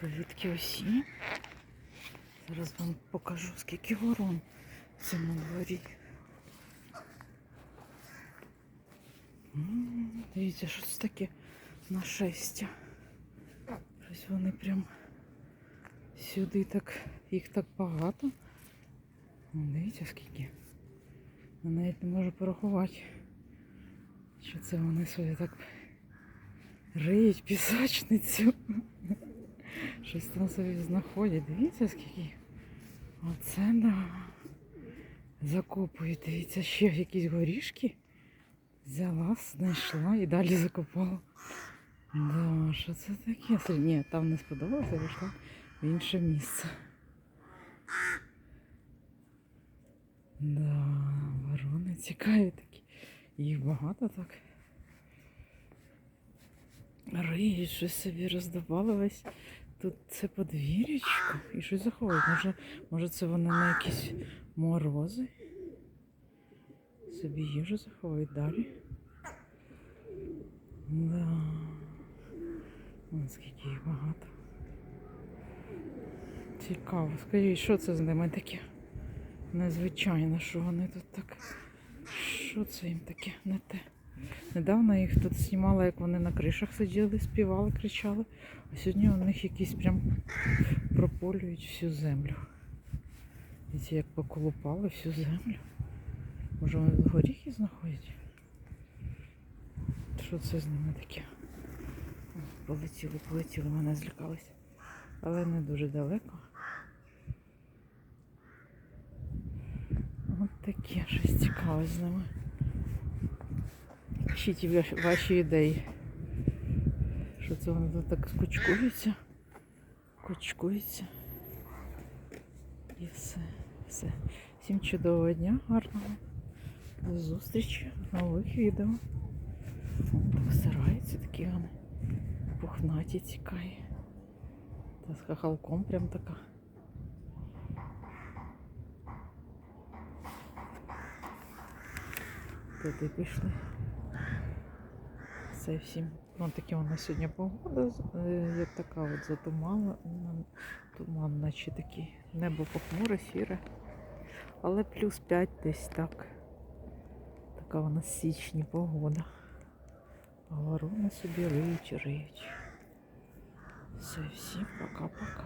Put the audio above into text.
Привітки усім. Зараз вам покажу, скільки ворон в цьому дворі. Дивіться, що це таке нашестя. Щось вони прям сюди так, їх так багато. Дивіться скільки. Я навіть не можу порахувати. Що це вони собі так риють пісочницю. Щось там собі знаходять. Дивіться скільки. Оце да. Закопують. Дивіться, ще якісь горішки. Взяла, знайшла і далі закопала. Да, що це таке? Ні, там не сподобалося, пішла в інше місце. Да, ворони цікаві такі. Їх багато так. Риють, щось собі роздавали весь. Тут це подвір'ячко і щось заховують. Може, може це вони на якісь морози? Собі їжу заховують далі. Да. Вон скільки їх багато. Цікаво. Скажіть, що це з ними таке? Незвичайно, що вони тут так. Що це їм таке? Не те. Недавно їх тут знімала, як вони на кришах сиділи, співали, кричали. А сьогодні у них якісь прям прополюють всю землю. Дивіться, як поколупали всю землю. Може вони горіхи знаходять? Що це з ними таке? Полетіли, полетіли, мене злякалися. Але не дуже далеко. От таке щось цікаве з ними. Пишіть ва- ваші ідеї. Що це вони тут так кучкуються? Кучкуються. І все. Все. Всім чудового дня, гарного. До зустрічі в нових відео. Так стараються такі вони. Пухнаті цікаві. Та з хахалком прям така. Туди пішли. Це всім. Ну, таке у нас сьогодні погода, е, як така от затумала, туман, наче такий. Небо похмуре, сіре. Але плюс 5 десь так. Така у нас січні погода. А собі риють, риють. Все, всім пока-пока.